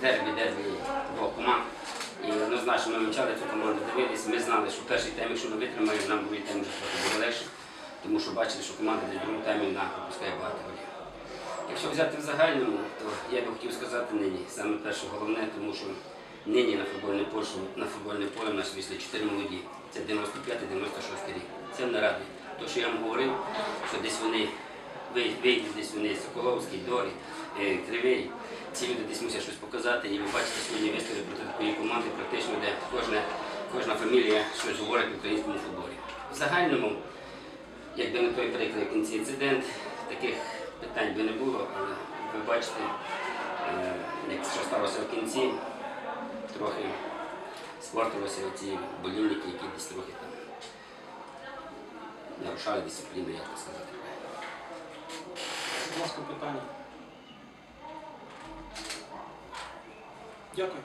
дербі, дербі двох команд. І однозначно ми вивчали цю команду, дивилися. Ми знали, що перший тайм, якщо ми витримаємо, нам буде тайм вже трохи буде легше, тому що бачили, що команда десь другому таймі на пропускає багато голів. Якщо взяти в загальному, то я би хотів сказати нині. Саме перше головне, тому що нині на футбольне поле, на футбольне поле в нас вийшли чотири молоді. Це 95-96 рік. Це не радує. То, що я вам говорив, що десь вони вийдуть, десь вони Соколовський, Дорі, е, Кривий. Ці люди десь мусять щось показати. І ви бачите сьогодні вистави проти такої команди, практично, де кожна, кожна фамілія щось говорить в українському футболі. В загальному Якби не той прикрий в кінці інцидент, таких питань би не було, але ви бачите, е, як що сталося в кінці, трохи спортилися ці болівники, які десь трохи там нарушали дисципліну, як це сказати. Будь ласка, питання. 夜間